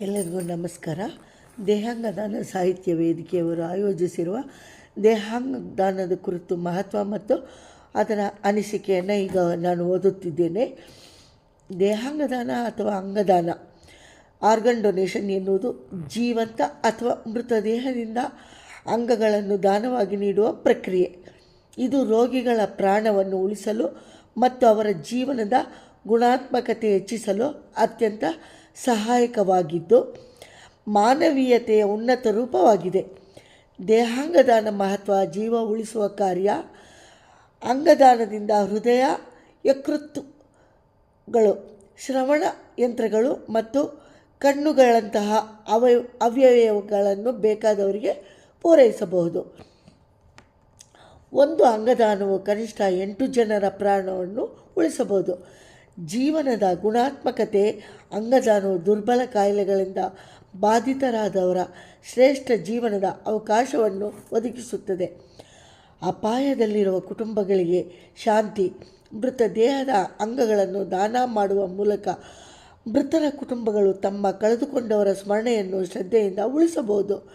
ಎಲ್ಲರಿಗೂ ನಮಸ್ಕಾರ. ದೇಹಾಂಗದಾನ ಸಾಹಿತ್ಯ ವೇದಿಕೆಯವರು ಆಯೋಜಿಸಿರುವ ದೇಹಾಂಗ ದಾನದ ಕುರಿತು ಮಹತ್ವ ಮತ್ತು ಅದರ ಅನಿಸಿಕೆಯನ್ನು ಈಗ ನಾನು ಓದುತ್ತಿದ್ದೇನೆ. ದೇಹಾಂಗದಾನ ಅಥವಾ ಅಂಗದಾನ ಆರ್ಗನ್ ಡೊನೇಷನ್ ಎನ್ನುವುದು ಜೀವಂತ ಅಥವಾ ಮೃತದೇಹದಿಂದ ಅಂಗಗಳನ್ನು ದಾನವಾಗಿ ನೀಡುವ ಪ್ರಕ್ರಿಯೆ. ಇದು ರೋಗಿಗಳ ಪ್ರಾಣವನ್ನು ಉಳಿಸಲು ಮತ್ತು ಅವರ ಜೀವನದ ಗುಣಾತ್ಮಕತೆ ಹೆಚ್ಚಿಸಲು ಅತ್ಯಂತ ಸಹಾಯಕವಾಗಿದ್ದು ಮಾನವೀಯತೆಯ ಉನ್ನತ ರೂಪವಾಗಿದೆ. ದೇಹಾಂಗದಾನ ಮಹತ್ವ, ಜೀವ ಉಳಿಸುವ ಕಾರ್ಯ, ಅಂಗದಾನದಿಂದ ಹೃದಯ, ಯಕೃತ್ತುಗಳು, ಶ್ರವಣ ಯಂತ್ರಗಳು ಮತ್ತು ಕಣ್ಣುಗಳಂತಹ ಅವಯ, ಅವಯವಗಳನ್ನು ಬೇಕಾದವರಿಗೆ ಪೂರೈಸಬಹುದು. ಒಂದು ಅಂಗದಾನವು ಕನಿಷ್ಠ ಎಂಟು ಜನರ ಪ್ರಾಣವನ್ನು ಉಳಿಸಬಹುದು. ಜೀವನದ ಗುಣಾತ್ಮಕತೆ, ಅಂಗಜಾನು ದುರ್ಬಲ ಕಾಯಿಲೆಗಳಿಂದ ಬಾಧಿತರಾದವರ ಶ್ರೇಷ್ಠ ಜೀವನದ ಅವಕಾಶವನ್ನು ಒದಗಿಸುತ್ತದೆ. ಅಪಾಯದಲ್ಲಿರುವ ಕುಟುಂಬಗಳಿಗೆ ಶಾಂತಿ, ಮೃತ ದೇಹದ ಅಂಗಗಳನ್ನು ದಾನ ಮಾಡುವ ಮೂಲಕ ಮೃತರ ಕುಟುಂಬಗಳು ತಮ್ಮ ಕಳೆದುಕೊಂಡವರ ಸ್ಮರಣೆಯನ್ನು ಶ್ರದ್ಧೆಯಿಂದ ಉಳಿಸಬಹುದು.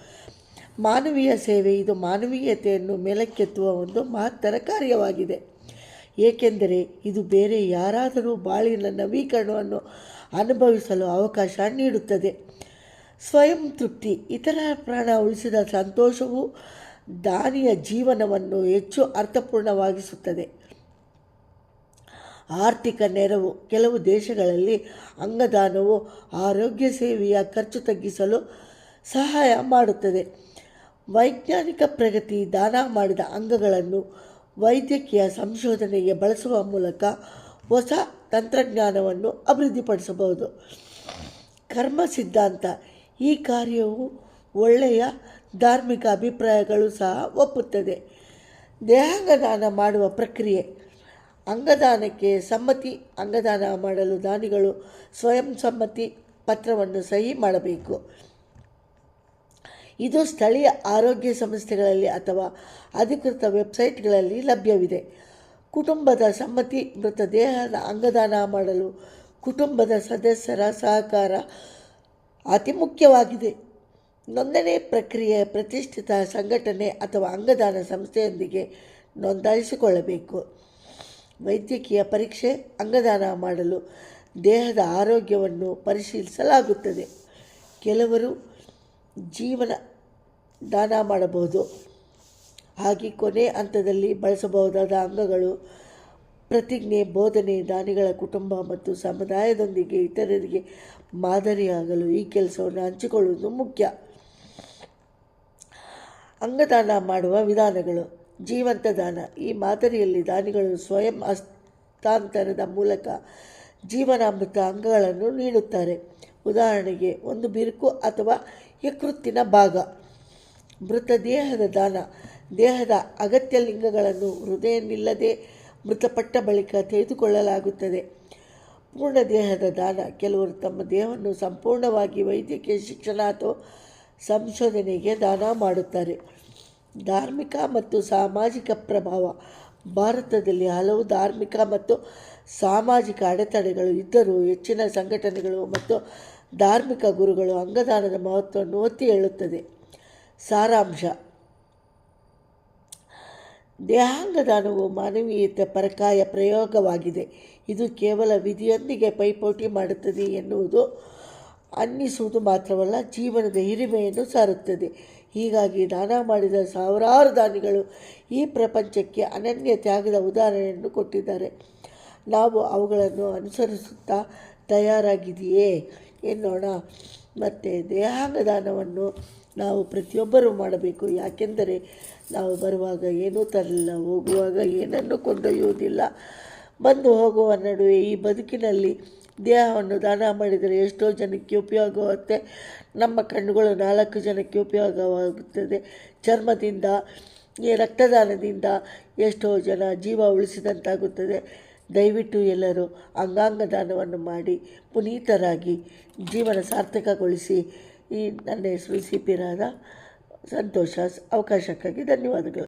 ಮಾನವೀಯ ಸೇವೆ ಇದು ಮಾನವೀಯತೆಯನ್ನು ಮೇಲಕ್ಕೆತ್ತುವ ಒಂದು ಮಹತ್ತರ ಕಾರ್ಯವಾಗಿದೆ. ಏಕೆಂದರೆ ಇದು ಬೇರೆ ಯಾರಾದರೂ ಬಾಳಿನ ನವೀಕರಣವನ್ನು ಅನುಭವಿಸಲು ಅವಕಾಶ ನೀಡುತ್ತದೆ. ಸ್ವಯಂ ತೃಪ್ತಿ, ಇತರ ಪ್ರಾಣ ಉಳಿಸಿದ ಸಂತೋಷವು ದಾನಿಯ ಜೀವನವನ್ನು ಹೆಚ್ಚು ಅರ್ಥಪೂರ್ಣವಾಗಿಸುತ್ತದೆ. ಆರ್ಥಿಕ ನೆರವು, ಕೆಲವು ದೇಶಗಳಲ್ಲಿ ಅಂಗದಾನವು ಆರೋಗ್ಯ ಸೇವೆಯ ಖರ್ಚು ತಗ್ಗಿಸಲು ಸಹಾಯ ಮಾಡುತ್ತದೆ. ವೈಜ್ಞಾನಿಕ ಪ್ರಗತಿ, ದಾನ ಮಾಡಿದ ಅಂಗಗಳನ್ನು ವೈದ್ಯಕೀಯ ಸಂಶೋಧನೆಗೆ ಬಳಸುವ ಮೂಲಕ ಹೊಸ ತಂತ್ರಜ್ಞಾನವನ್ನು ಅಭಿವೃದ್ಧಿಪಡಿಸಬಹುದು. ಕರ್ಮ ಸಿದ್ಧಾಂತ. ಈ ಕಾರ್ಯವು ಒಳ್ಳೆಯ ಧಾರ್ಮಿಕ ಅಭಿಪ್ರಾಯಗಳು ಸಹ ಒಪ್ಪುತ್ತದೆ. ದೇಹಾಂಗದಾನ ಮಾಡುವ ಪ್ರಕ್ರಿಯೆ. ಅಂಗದಾನಕ್ಕೆ ಸಮ್ಮತಿ, ಅಂಗದಾನ ಮಾಡಲು ದಾನಿಗಳು ಸ್ವಯಂ ಸಮ್ಮತಿ ಪತ್ರವನ್ನು ಸಹಿ ಮಾಡಬೇಕು. ಇದು ಸ್ಥಳೀಯ ಆರೋಗ್ಯ ಸಂಸ್ಥೆಗಳಲ್ಲಿ ಅಥವಾ ಅಧಿಕೃತ ವೆಬ್ಸೈಟ್ಗಳಲ್ಲಿ ಲಭ್ಯವಿದೆ. ಕುಟುಂಬದ ಸಮ್ಮತಿ ಮೃತದೇಹದ ಅಂಗದಾನ ಮಾಡಲು ಕುಟುಂಬದ ಸದಸ್ಯರ ಸಹಕಾರ ಅತಿ ಮುಖ್ಯವಾಗಿದೆ. ನೋಂದಣಿ ಪ್ರಕ್ರಿಯೆ ಪ್ರತಿಷ್ಠಿತ ಸಂಘಟನೆ ಅಥವಾ ಅಂಗದಾನ ಸಂಸ್ಥೆಯೊಂದಿಗೆ ನೋಂದಾಯಿಸಿಕೊಳ್ಳಬೇಕು. ವೈದ್ಯಕೀಯ ಪರೀಕ್ಷೆ, ಅಂಗದಾನ ಮಾಡಲು ದೇಹದ ಆರೋಗ್ಯವನ್ನು ಪರಿಶೀಲಿಸಲಾಗುತ್ತದೆ. ಕೆಲವರು ಜೀವನ ದಾನ ಮಾಡಬಹುದು. ಹಾಗೆ ಕೊನೆ ಹಂತದಲ್ಲಿ ಬಳಸಬಹುದಾದ ಅಂಗಗಳು ಪ್ರತಿಜ್ಞೆ, ಬೋಧನೆ, ದಾನಿಗಳ ಕುಟುಂಬ ಮತ್ತು ಸಮುದಾಯದೊಂದಿಗೆ ಇತರರಿಗೆ ಮಾದರಿಯಾಗಲು ಈ ಕೆಲಸವನ್ನು ಹಂಚಿಕೊಳ್ಳುವುದು ಮುಖ್ಯ. ಅಂಗದಾನ ಮಾಡುವ ವಿಧಾನಗಳು. ಜೀವಂತ ದಾನ. ಈ ಮಾದರಿಯಲ್ಲಿ ದಾನಿಗಳು ಸ್ವಯಂ ಹಸ್ತಾಂತರದ ಮೂಲಕ ಜೀವನಾಮೃತ ಅಂಗಗಳನ್ನು ನೀಡುತ್ತಾರೆ. ಉದಾಹರಣೆಗೆ ಒಂದು ಬಿರುಕು ಅಥವಾ ಯಕೃತ್ತಿನ ಭಾಗ. ಮೃತದೇಹದ ದಾನ. ದೇಹದ ಅಗತ್ಯ ಲಿಂಗಗಳನ್ನು ಹೃದಯನಿಲ್ಲದೆ ಮೃತಪಟ್ಟ ಬಳಿಕ ತೆಗೆದುಕೊಳ್ಳಲಾಗುತ್ತದೆ ಪೂರ್ಣ ದೇಹದ ದಾನ. ಕೆಲವರು ತಮ್ಮ ದೇಹವನ್ನು ಸಂಪೂರ್ಣವಾಗಿ ವೈದ್ಯಕೀಯ ಶಿಕ್ಷಣ ಅಥವಾ ಸಂಶೋಧನೆಗೆ ದಾನ ಮಾಡುತ್ತಾರೆ. ಧಾರ್ಮಿಕ ಮತ್ತು ಸಾಮಾಜಿಕ ಪ್ರಭಾವ. ಭಾರತದಲ್ಲಿ ಹಲವು ಧಾರ್ಮಿಕ ಮತ್ತು ಸಾಮಾಜಿಕ ಅಡೆತಡೆಗಳು ಇದ್ದರೂ ಹೆಚ್ಚಿನ ಸಂಘಟನೆಗಳು ಮತ್ತು ಧಾರ್ಮಿಕ ಗುರುಗಳು ಅಂಗದಾನದ ಮಹತ್ವವನ್ನು ಒತ್ತಿ ಹೇಳುತ್ತದೆ. ಸಾರಾಂಶ. ದೇಹಾಂಗದಾನವು ಮಾನವೀಯತೆ ಪರಕಾಯ ಪ್ರಯೋಗವಾಗಿದೆ. ಇದು ಕೇವಲ ವಿಧಿಯೊಂದಿಗೆ ಪೈಪೋಟಿ ಮಾಡುತ್ತದೆ ಎನ್ನುವುದು ಅನ್ನಿಸುವುದು ಮಾತ್ರವಲ್ಲ, ಜೀವನದ ಹಿರಿಮೆಯನ್ನು ಸಾರುತ್ತದೆ. ಹೀಗಾಗಿ ದಾನ ಮಾಡಿದ ಸಾವಿರಾರು ದಾನಿಗಳು ಈ ಪ್ರಪಂಚಕ್ಕೆ ಅನನ್ಯ ತ್ಯಾಗದ ಉದಾಹರಣೆಯನ್ನು ಕೊಟ್ಟಿದ್ದಾರೆ. ನಾವು ಅವುಗಳನ್ನು ಅನುಸರಿಸುತ್ತಾ ತಯಾರಾಗಿದೆಯೇ? ಎನ್ನೋಣ. ಮತ್ತು ದೇಹಾಂಗ ದಾನವನ್ನು ನಾವು ಪ್ರತಿಯೊಬ್ಬರೂ ಮಾಡಬೇಕು. ಯಾಕೆಂದರೆ ನಾವು ಬರುವಾಗ ಏನೂ ತರಲಿಲ್ಲ, ಹೋಗುವಾಗ ಏನನ್ನು ಕೊಂಡೊಯ್ಯುವುದಿಲ್ಲ. ಬಂದು ಹೋಗುವ ನಡುವೆ ಈ ಬದುಕಿನಲ್ಲಿ ದೇಹವನ್ನು ದಾನ ಮಾಡಿದರೆ ಎಷ್ಟೋ ಜನಕ್ಕೆ ಉಪಯೋಗವಾಗುತ್ತೆ. ನಮ್ಮ ಕಣ್ಣುಗಳು ನಾಲ್ಕು ಜನಕ್ಕೆ ಉಪಯೋಗವಾಗುತ್ತದೆ. ಚರ್ಮದಿಂದ ಈ ರಕ್ತದಾನದಿಂದ ಎಷ್ಟೋ ಜನ ಜೀವ ಉಳಿಸಿದಂತಾಗುತ್ತದೆ. ದಯವಿಟ್ಟು ಎಲ್ಲರೂ ಅಂಗಾಂಗ ದಾನವನ್ನು ಮಾಡಿ ಪುನೀತರಾಗಿ ಜೀವನ ಸಾರ್ಥಕಗೊಳಿಸಿ. ಈ ನನ್ನ ಹೆಸರು ಸಿ ಪಿ ರಾಧಾ. ಸಂತೋಷ, ಅವಕಾಶಕ್ಕಾಗಿ ಧನ್ಯವಾದಗಳು.